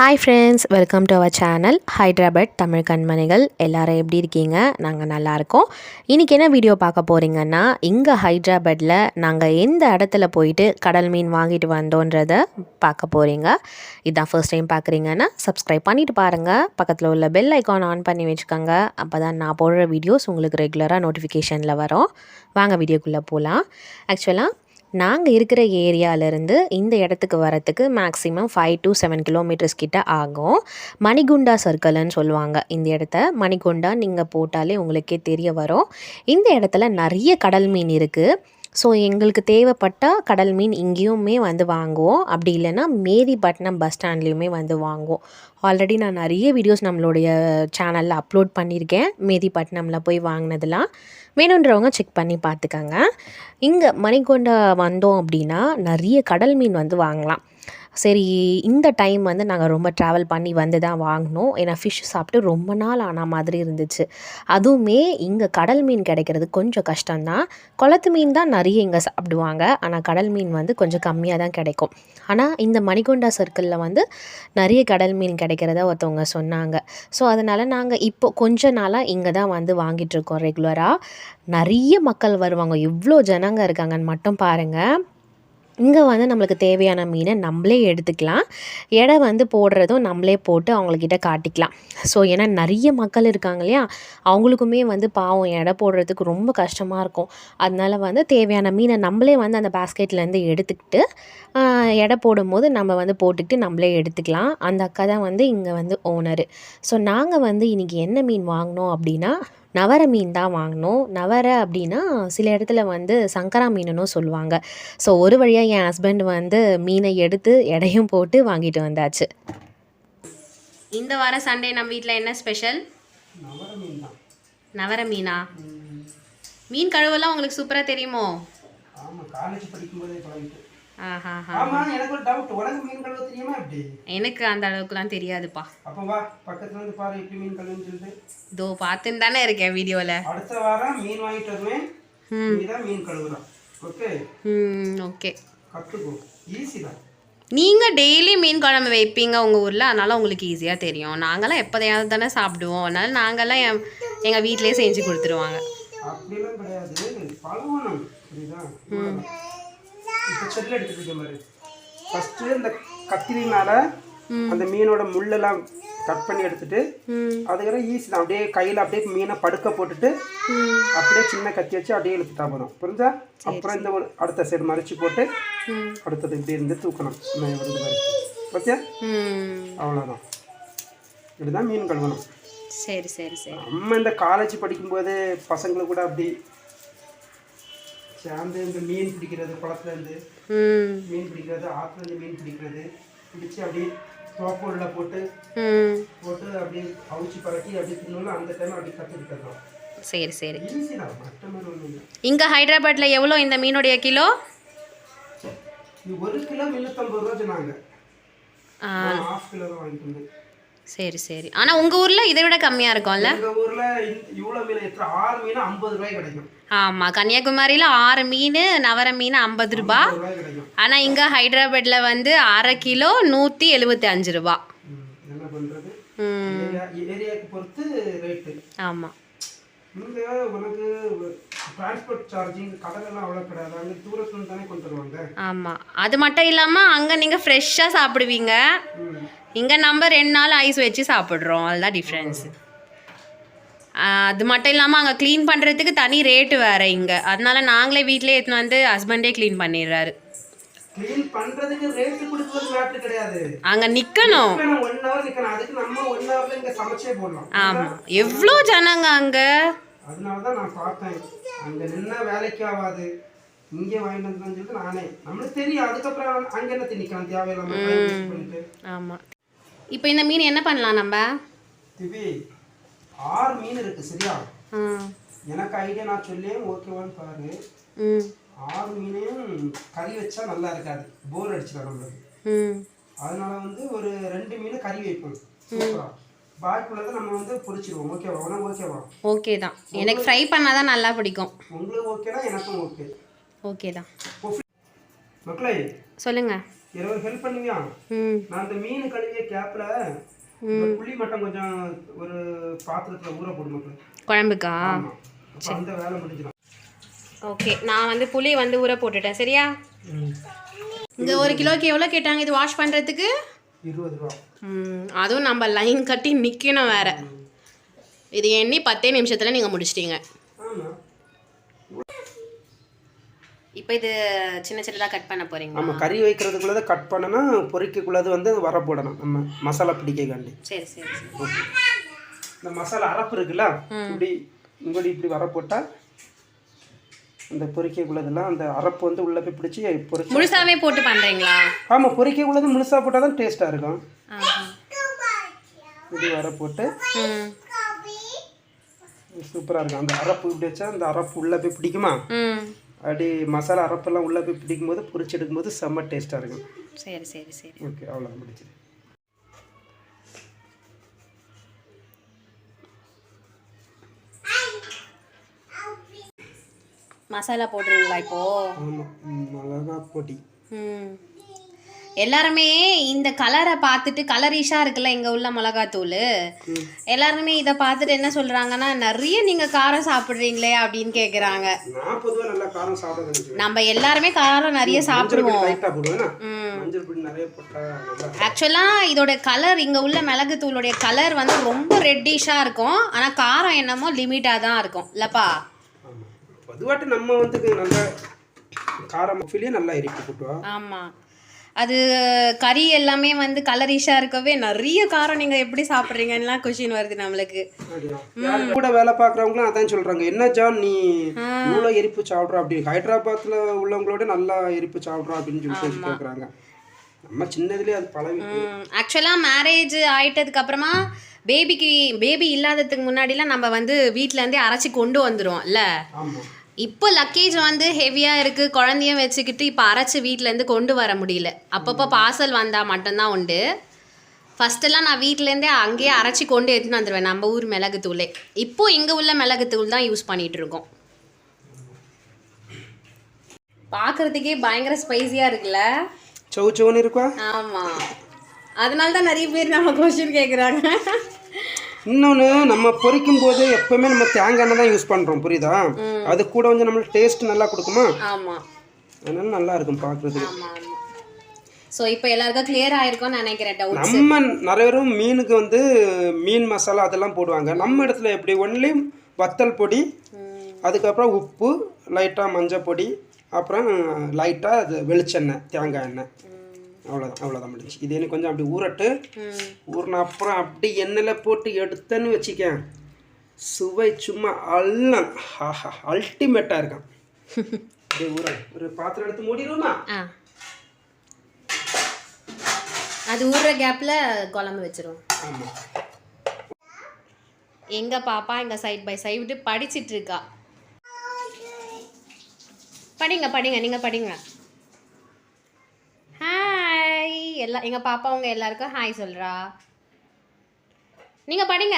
Hi friends welcome to our channel Hyderabad Tamil கண்மணிகள் எல்லோரும் எப்படி இருக்கீங்க? நாங்கள் நல்லாயிருக்கோம் இன்றைக்கி என்ன வீடியோ பார்க்க போகிறீங்கன்னா இங்கே ஹைதராபாத்தில் நாங்கள் எந்த இடத்துல போயிட்டு கடல் மீன் வாங்கிட்டு வந்தோன்றதை பார்க்க போகிறீங்க இதான் ஃபர்ஸ்ட் டைம் பார்க்குறீங்கன்னா சப்ஸ்கிரைப் பண்ணிட்டு பாருங்கள் பக்கத்தில் உள்ள பெல் ஐக்கான் ஆன் பண்ணி வச்சுக்கோங்க. அப்போ தான் நான் போடுற வீடியோஸ் உங்களுக்கு ரெகுலராக நோட்டிஃபிகேஷனில் வரும். வாங்க வீடியோக்குள்ளே போகலாம் ஆக்சுவலாக நாங்கள் இருக்கிற ஏரியாவிலேருந்து இந்த இடத்துக்கு வரத்துக்கு maximum five to seven kilometres கிட்ட ஆகும். மணிகுண்டா சர்க்கிள்னு சொல்லுவாங்க. இந்த இடத்த மணிகுண்டா நீங்கள் போட்டாலே உங்களுக்கே தெரிய வரும். இந்த இடத்துல நிறைய கடல் மீன் இருக்குது ஸோ எங்களுக்கு தேவைப்பட்டால் கடல் மீன் இங்கேயுமே வந்து வாங்குவோம். அப்படி இல்லைன்னா மேரிபட்டினம் பஸ் ஸ்டாண்ட்லேயுமே வந்து வாங்குவோம். ஆல்ரெடி நான் நிறைய வீடியோஸ் நம்மளுடைய சேனலில் அப்லோட் பண்ணியிருக்கேன். மேதிப்பட்டினமில் போய் வாங்கினதெல்லாம். வேணுன்றவங்க செக் பண்ணி பார்த்துக்கோங்க. இங்கே மணிக்கொண்டா வந்தோம் அப்படின்னா நிறைய கடல் மீன் வந்து வாங்கலாம். சரி இந்த டைம் வந்து நாங்கள் ரொம்ப ட்ராவல் பண்ணி வந்து தான் வாங்கினோம். ஏன்னா ஃபிஷ் சாப்பிட்டு ரொம்ப நாள் ஆன மாதிரி இருந்துச்சு. அதுவுமே இங்கே கடல் மீன் கிடைக்கிறது கொஞ்சம் கஷ்டம்தான் குளத்து மீன் தான் நிறைய இங்கே சாப்பிடுவாங்க. ஆனால் கடல் மீன் வந்து கொஞ்சம் கம்மியாக தான் கிடைக்கும். ஆனால் இந்த மணிகொண்டா சர்க்கிளில் வந்து நிறைய கடல் மீன் கிடைக்கிறத ஒருத்தவங்க சொன்னாங்க. ஸோ அதனால் நாங்கள் இப்போ கொஞ்ச நாளாக இங்கே தான் வந்து வாங்கிட்டுருக்கோம் ரெகுலராக நிறைய மக்கள் வருவாங்க. எவ்வளோ ஜனங்க இருக்காங்கன்னு மட்டும் பாருங்கள் இங்கே வந்து நம்மளுக்கு தேவையான மீனை நம்மளே எடுத்துக்கலாம். எடை வந்து போடுறதும் நம்மளே போட்டு அவங்கக்கிட்ட காட்டிக்கலாம். ஸோ ஏன்னா நிறைய மக்கள் இருக்காங்க இல்லையா? அவங்களுக்குமே வந்து பாவம் எடை போடுறதுக்கு ரொம்ப கஷ்டமாக இருக்கும். அதனால வந்து தேவையான மீனை நம்மளே வந்து அந்த பேஸ்கெட்லேருந்து எடுத்துக்கிட்டு எடை போடும்போது நம்ம வந்து போட்டுக்கிட்டு நம்மளே எடுத்துக்கலாம். அந்த அக்கா தான் வந்து இங்கே வந்து ஓனரு ஸோ நாங்கள் வந்து இன்றைக்கி என்ன மீன் வாங்கினோம் அப்படின்னா நவர மீன் தான் வாங்கினோம் நவர அப்படின்னா சில இடத்துல வந்து சங்கரா மீனுன்னு சொல்லுவாங்க. ஸோ ஒரு வழியாக என் ஹஸ்பண்ட் வந்து மீனை எடுத்து எடையும் போட்டு வாங்கிட்டு வந்தாச்சு. இந்த வாரம் சண்டே நம்ம வீட்டில் என்ன ஸ்பெஷல் நவர மீன் தான். நவர மீனா? மீன் கழுவெல்லாம் உங்களுக்கு சூப்பராக தெரியுமோ? எனக்கு அந்த அளவுக்குலாம் தெரியாதுப்பா. அப்ப வா பக்கத்துல இருந்து பாரு எப்படி மீன் கழுவுன்னு சொல்லிட்டு. இதோ பார்த்துன்னு தானே இருக்கேன் வீடியோவில் அடுத்த வாரம் மீன் வாங்கிட்டு வருவேன். மீன் ஓகே? ம் ஓகே. கத்துக்கோ. ஈஸி தான். நீங்கள் டெய்லி மீன் குழம்பு வைப்பீங்க உங்கள் ஊரில்? அதனால் உங்களுக்கு ஈஸியாக தெரியும். நாங்களாம் எப்போதையாவது தானே சாப்பிடுவோம். அதனால நாங்கள்லாம் என் எங்கள் வீட்டிலேயே செஞ்சு கொடுத்துருவாங்க. அப்படிலாம் கிடையாது. பழகணும் புரியுதா? இப்போ செல்ல இருக்க மாதிரி. ஃபர்ஸ்ட் இந்த கத்திரினால அந்த மீனோட முள்ளெல்லாம் கட் பண்ணி எடுத்துட்டு அதுக்கப்புறம் ஈஸி தான். அப்படியே கையில் அப்படியே மீனை படுக்க போட்டுட்டு அப்படியே சின்ன கத்தி வச்சு அப்படியே இழுத்துட்டா போதும் புரிஞ்சா? அப்புறம் இந்த ஒரு அடுத்த சைடு மறைச்சு போட்டு அடுத்தது இப்படி இருந்து தூக்கணும். இருந்து ஓகே அவ்வளோதான் இப்படிதான் மீன் கழுவணும். சரி சரி சரி. நம்ம இந்த காலேஜ் படிக்கும்போது பசங்களுக்கு கூட அப்படி சேர்ந்து இந்த மீன் பிடிக்கிறது குளத்துல இருந்து ம். மீன் பிடிக்கிறது ஆற்றுல இருந்து மீன் பிடிக்கிறது. பிடிச்சி அப்படியே தோப்பூரில் போட்டு ம். போட்டு அப்படியே அவிச்சு பறக்கி அப்படியே தின்னோம்னா அந்த டைம் அப்படியே கற்றுக்கிட்டு தான் சரி சரி. இங்கே ஹைதராபாத்தில் எவ்வளோ இந்த மீனுடைய கிலோ? ஒரு கிலோ முந்நூற்றம்பது ரூபா சொன்னாங்க. ஆ, நான் ஹாஃப் கிலோ தான் வாங்கிட்டு வந்தேன். சரி சரி. ஆனால் உங்கள் ஊரில் இதை விட கம்மியாக இருக்கும்ல? எங்கள் ஊரில் இவ்வளோ மீன் எத்தனை ஆறு மீன் ஐம்பது ரூபாய் கிடைக்கும். ஆமாம் கன்னியாகுமரியில் ஆறு மீன் நவர மீன் ஐம்பது ரூபா. ஆனால் இங்கே ஹைதராபாத்தில் வந்து அரை கிலோ நூற்றி எழுபத்தி அஞ்சு ரூபா ஆமாம் இங்கே உனக்கு டிரான்ஸ்போர்ட் சார்ஜிங் கடலெல்லாம் அவ்வளோ கிடையாது அங்கே தூரத்துல தானே கொண்டு வருவாங்க. ஆமாம் அது மட்டும் இல்லாமல் அங்கே நீங்கள் ஃப்ரெஷ்ஷாக சாப்பிடுவீங்க. இங்கே நம்ம ரெண்டு நாள் ஐஸ் வச்சு சாப்பிட்றோம். அதுதான் டிஃப்ரென்ஸ் அது மட்டும் இல்லாமல் அங்கே க்ளீன் பண்ணுறதுக்கு தனி ரேட்டு வேறு இங்கே. அதனால நாங்களே வீட்டிலே எடுத்துன்னு வந்து ஹஸ்பண்டே க்ளீன் பண்ணிடுறாரு. அங்கே போடலாம். ஆமாம் எவ்வளோ ஜனங்க அங்கே? அதனால தான் நான் பார்த்தேன். அங்கே நின்னா வேலைக்கு ஆகாது இங்கே வாங்கிட்டு வந்தேன்னு சொல்லிட்டு நானே. நம்மளுக்கு தெரியும். அதுக்கப்புறம் அங்கே என்ன திணிக்கலாம் தேவையில்லாம ஆமாம் இப்போ இந்த மீன் என்ன பண்ணலாம் நம்ம? திவி ஆறு மீன் இருக்கு சரியா? எனக்கு ஐடியா நான் சொல்லேன் ஓகேவான்னு பாரு. ஆறு மீனையும் கறி வச்சா நல்லா இருக்காது. போர் அடிச்சிடும் நம்மளுக்கு. அதனால வந்து ஒரு ரெண்டு மீன் கறி வைப்போம். சூப்பரா. பாக்கியுள்ளதை நம்ம வந்து பொரிச்சிருவோம் ஓகேவா உனக்கு ஓகேவா ஓகே தான். எனக்கு ஃப்ரை பண்ணால் தான் நல்லா பிடிக்கும். உங்களுக்கு ஓகேனா எனக்கும் ஓகே ஓகே தான். மக்களே சொல்லுங்கள் இருபது ஹெல்ப் பண்ணுவியா? நான் அந்த மீன் கழுவிய கேப்ல புளி மட்டும் கொஞ்சம் ஒரு பாத்திரத்துல ஊற போடு குழம்புக்கா? அந்த வேலை முடிஞ்சிடும். ஓகே நான் வந்து புளி வந்து ஊற போட்டுட்டேன். சரியா? இந்த ஒரு கிலோக்கு எவ்வளோ கேட்டாங்க? இது வாஷ் பண்ணுறதுக்கு இருபது ரூபா. அதுவும் நம்ம லைன் கட்டி நிற்கணும் வேற. இது எண்ணி பத்தே நிமிஷத்தில் நீங்கள் முடிச்சிட்டீங்க ஆமா இப்போ இது சின்ன சின்னதாக கட் பண்ண போகிறீங்க நம்ம கறி வைக்கிறதுக்குள்ளதை கட் பண்ணனா பொரிக்கக்குள்ளது வந்து வர போடணும். நம்ம மசாலா பிடிக்காண்டி சரி சரி சரி. ஓகே. இந்த மசாலா அரப்பு இருக்குல்ல இப்படி இங்கோடி இப்படி வர போட்டா இந்த பொரிக்கக்குள்ளதெல்லாம் அந்த அரப்பு வந்து உள்ள போய் பிடிச்சி பொரிச்சு முழுசாவே போட்டு பண்ணுறீங்களா ஆமாம் பொரிக்கக்குள்ளது முழுசாக போட்டால் தான் டேஸ்ட்டாக இருக்கும். இப்படி வர போட்டு சூப்பராக இருக்கும். அந்த அரப்பு இப்படி வச்சா அந்த அரப்பு உள்ளே போய் பிடிக்குமா? அப்படி மசாலா அரப்பெல்லாம் உள்ளே போய் பிடிக்கும் போது பொரிச்சு எடுக்கும்போது செம்ம டேஸ்ட்டாக இருக்கும். சரி சரி சரி. ஓகே அவ்வளோதான் முடிச்சது மசாலா போடுறீங்களா இப்போது ஆமாம் மிளகா பொடி. ம். எல்லாருமே இந்த கலரை பார்த்துட்டு கலரிஷாக இருக்குல்ல இங்கே உள்ள மிளகாத்தூள்? எல்லாருமே இதை பார்த்துட்டு என்ன சொல்கிறாங்கன்னா நிறைய நீங்கள் காரம் சாப்பிட்றீங்களே அப்படின்னு கேட்குறாங்க நம்ம எல்லாருமே காரம் நிறைய சாப்பிடுவோம். ஆக்சுவலாக இதோட கலர் இங்கே உள்ள மிளகுத்தூளுடைய கலர் வந்து ரொம்ப ரெட்டிஷாக இருக்கும். ஆனால் காரம் என்னமோ லிமிட்டாக தான் இருக்கும். இல்லைப்பா? பொதுவாட்டு நம்ம வந்து நல்லா காரம் நல்லா இருக்கு ஆமாம் அது கறி எல்லாமே வந்து கலரிஷாக இருக்கவே நிறைய காரம் நீங்கள் எப்படி சாப்பிட்றீங்கலாம் கொஷின் வருது நம்மளுக்கு. கூட வேலை பார்க்குறவங்களும் அதான் சொல்றாங்க. என்ன ஜான் நீ இவ்வளோ எரிப்பு சாப்பிட்ற? அப்படி ஹைதராபாத்தில் உள்ளவங்களோட நல்லா எரிப்பு சாப்பிட்றோம் அப்படின்னு சொல்லிட்டு கேட்குறாங்க நம்ம சின்னதுலேயே அது பழகி ஆக்சுவலாக மேரேஜ் ஆயிட்டதுக்கு அப்புறமா பேபிக்கு பேபி இல்லாததுக்கு முன்னாடிலாம் நம்ம வந்து வீட்டிலேருந்தே அரைச்சி கொண்டு வந்துடுவோம்ல இப்போ லக்கேஜ் வந்து ஹெவியாக இருக்குது குழந்தையும் வச்சுக்கிட்டு இப்போ அரைச்சி வீட்டிலேருந்து கொண்டு வர முடியல. அப்பப்போ பார்சல் வந்தால் மட்டும்தான் உண்டு. ஃபஸ்ட்டெல்லாம் நான் வீட்டிலேருந்தே அங்கேயே அரைச்சி கொண்டு எடுத்துன்னு வந்துடுவேன் நம்ம ஊர் மிளகுத்தூளே இப்போ இங்கே உள்ள மிளகுத்தூள் தான் யூஸ் பண்ணிகிட்டு இருக்கோம். பார்க்குறதுக்கே பயங்கர ஸ்பைஸியாக இருக்குல்ல? சவு சவுன்னு இருக்கா ஆமாம் அதனால தான் நிறைய பேர் நம்ம கொஸ்டின் கேட்குறாங்க இன்னொன்று நம்ம பொரிக்கும் போது எப்பவுமே நம்ம தேங்காய் எண்ணெய் தான் யூஸ் பண்ணுறோம் புரியுதா? அது கூட வந்து நம்மளுக்கு டேஸ்ட் நல்லா கொடுக்குமா? ஆமாம் அதனால நல்லா இருக்கும் பார்க்குறதுக்கு ஸோ இப்போ எல்லாருக்கும் கிளியர் ஆயிருக்கும்னு நினைக்கிறேன் டவுட் நம்ம நிறைய பேரும் மீனுக்கு வந்து மீன் மசாலா அதெல்லாம் போடுவாங்க. நம்ம இடத்துல எப்படி ஒன்லி வத்தல் பொடி அதுக்கப்புறம் உப்பு லைட்டாக மஞ்சள் பொடி அப்புறம் லைட்டாக அது வெளிச்செண்ணெய் தேங்காய் எண்ணெய். அவ்வளோதான் அவ்வளோதான் முடிஞ்சு இது எனக்கு கொஞ்சம் அப்படி ஊறட்டு. ஊறின அப்புறம் அப்படி எண்ணெயில் போட்டு எடுத்தேன்னு வச்சுக்க சுவை சும்மா அல்லாம் ஆஹா அல்டிமேட்டாக இருக்கான். அப்படியே ஊற ஒரு பாத்திரம் எடுத்து மூடிடுவோமா? அது ஊறுற கேப்பில் குழம்பு வச்சிரும் ஆமாம் எங்க பாப்பா எங்க சைட் பை சைடு படிச்சிட்டு இருக்கா. படிங்க படிங்க நீங்க படிங்க ஹாய் எல்லா எங்கள் பாப்பா அவங்க எல்லாருக்கும் ஹாய் சொல்கிறா நீங்கள் படிங்க.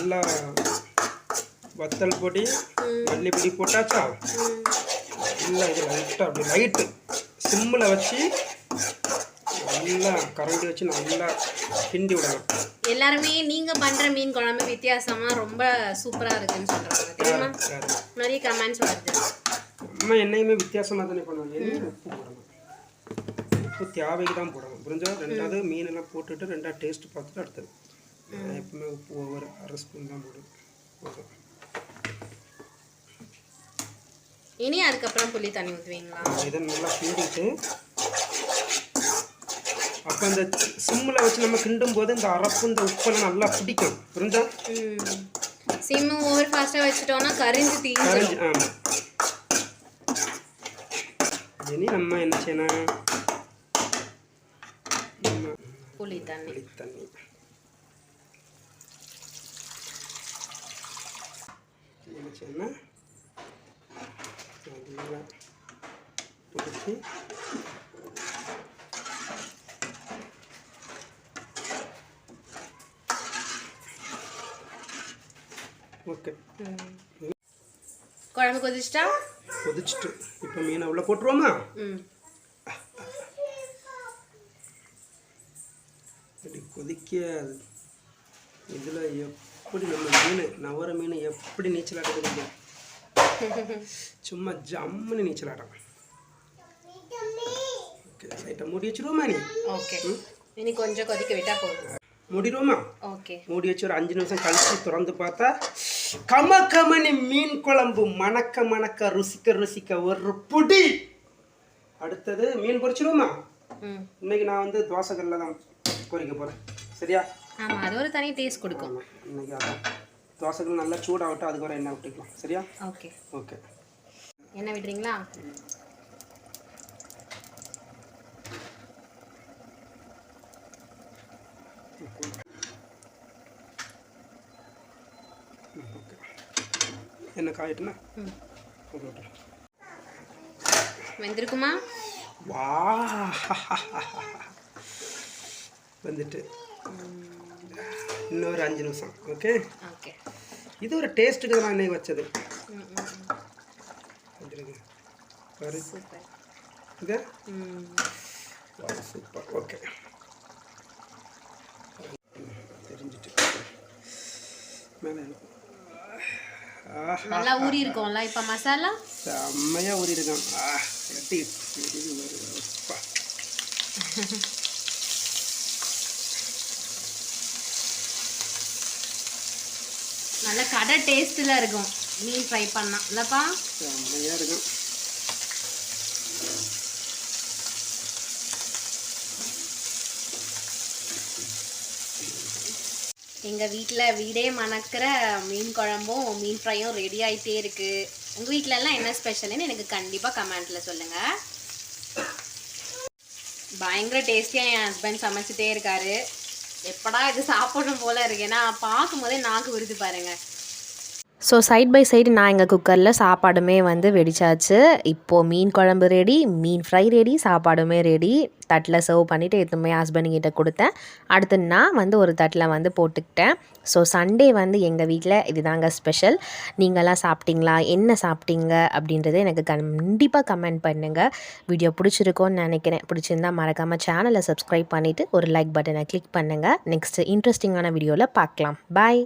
நல்லா வத்தல் பொடி மல்லி பொடி போட்டாச்சா? நல்லா இது லைட்டாக அப்படி லைட்டு சிம்மில் வச்சு நல்லா கரண்டி வச்சு நல்லா கிண்டி விடணும். எல்லாருமே நீங்க பண்ற மீன் குழம்பு வித்தியாசமா ரொம்ப சூப்பரா இருக்குன்னு சொல்றாங்க. தெரியுமா. நிறைய கமெண்ட்ஸ் வருது. நம்ம என்னையுமே வித்தியாசமாக தானே பண்ணுவோம். என்ன உப்பு போடணும்? உப்பு தேவைக்கு தான் போடணும். புரிஞ்சா ரெண்டாவது மீனெல்லாம் போட்டுட்டு ரெண்டாவது டேஸ்ட் பார்த்துட்டு அடுத்தது. நான் எப்பவுமே உப்பு ஒவ்வொரு அரை ஸ்பூன் தான் போடுவேன் இனி அதுக்கப்புறம் புளி தண்ணி ஊற்றுவீங்களா இதை நல்லா கிண்டிட்டு அப்போ இந்த சிம்மில் வச்சு நம்ம கிண்டும் போது இந்த அரப்பு இந்த உப்பெல்லாம் நல்லா பிடிக்கும். புரிஞ்சா? ம். சிம்மு ஓவர் ஃபாஸ்ட்டாக வச்சுட்டோம்னா கரிஞ்சு கரைஞ்சி ஆமாம் இனி நம்ம என்ன செய்யணும்? புளி தண்ணி புளி தண்ணி செய்யணும் நல்லா பிடிச்சி. ஓகே. குழம்பு கொதிச்சிட்டா? கொதிச்சுட்டு. இப்போ மீனை உள்ள போட்டுருவோமா? கொதிக்க இதில் எப்படி நம்ம மீன் நவர மீன் எப்படி நீச்சல் ஆடுறது சும்மா ஜம்முன்னு நீச்சல் ஆடம் ஓகே லைட்டாக மூடி வச்சிருவோமா நீ? ஓகே இனி கொஞ்சம் கொதிக்க விட்டா போதும். மூடிடுவோமா? ஓகே மூடி வச்சு ஒரு அஞ்சு நிமிஷம் கழிச்சு திறந்து பார்த்தா கம கமனி மீன் குழம்பு மணக்க மணக்க ருசிக்க ருசிக்க ஒரு புடி. அடுத்தது மீன் பொரிச்சிருவோமா ம். இன்னைக்கு நான் வந்து தோசைக்கல்ல தான் பொரிக்க போகிறேன் சரியா? ஆமாம் அது ஒரு தனி டேஸ்ட் கொடுக்கும். இன்னைக்கு அதான். தோசைகள் நல்லா சூடாகட்டும் அதுக்கு வர எண்ணெய் விட்டுக்கலாம் சரியா? ஓகே. ஓகே. என்ன விடுறீங்களா? ஓகே. எண்ணெய் காயட்டுனா வெந்திருக்குமா? வா. வந்துட்டு. இன்னொரு அஞ்சு நிமிஷம். ஓகே ஓகே இது ஒரு டேஸ்ட்டுக்கு நான் இன்னைக்கு வச்சது. சூப்பர். ஓகே தெரிஞ்சிட்டு. மேலே நல்லா ஊறி இருக்கும்ல இப்போ மசாலா? செம்மையாக ஊறி இருக்கான் ஆ எரியுது பாரு. அப்பா. நல்ல கடை டேஸ்ட்டில் இருக்கும். மீன் ஃப்ரை பண்ணா. இல்லைப்பா செம்மையாக இருக்கும். எங்கள் வீட்டில் வீடே மணக்கிற மீன் குழம்பும் மீன் ஃப்ரையும் ரெடி ஆகிட்டே இருக்குது உங்கள் வீட்ல எல்லாம் என்ன ஸ்பெஷல்னு எனக்கு கண்டிப்பாக கமெண்ட்டில் சொல்லுங்கள் பயங்கர டேஸ்டியாக என் ஹஸ்பண்ட் சமைச்சிட்டே இருக்காரு. எப்படா இது சாப்பிடணும் போல இருக்கு. ஏன்னா பார்க்கும்போதே நாக்கு விருது பாருங்க. ஸோ சைட் பை சைடு நான் எங்கள் குக்கரில் சாப்பாடுமே வந்து வெடிச்சாச்சு. இப்போது மீன் குழம்பு ரெடி மீன் ஃப்ரை ரெடி சாப்பாடுமே ரெடி தட்டில் சர்வ் பண்ணிவிட்டு எதுவுமே ஹஸ்பண்ட்கிட்ட கொடுத்தேன். அடுத்து நான் வந்து ஒரு தட்டில் வந்து போட்டுக்கிட்டேன். ஸோ சண்டே வந்து எங்கள் வீட்டில் இதுதாங்க ஸ்பெஷல் நீங்களாம் சாப்பிட்டீங்களா? என்ன சாப்பிட்டீங்க? அப்படின்றத எனக்கு கண்டிப்பாக கமெண்ட் பண்ணுங்கள் வீடியோ பிடிச்சிருக்கோன்னு நினைக்கிறேன். பிடிச்சிருந்தா மறக்காமல் சேனலை சப்ஸ்கிரைப் பண்ணிவிட்டு ஒரு லைக் பட்டனை கிளிக் பண்ணுங்கள் நெக்ஸ்ட்டு இன்ட்ரெஸ்டிங்கான வீடியோவில் பார்க்கலாம். பாய்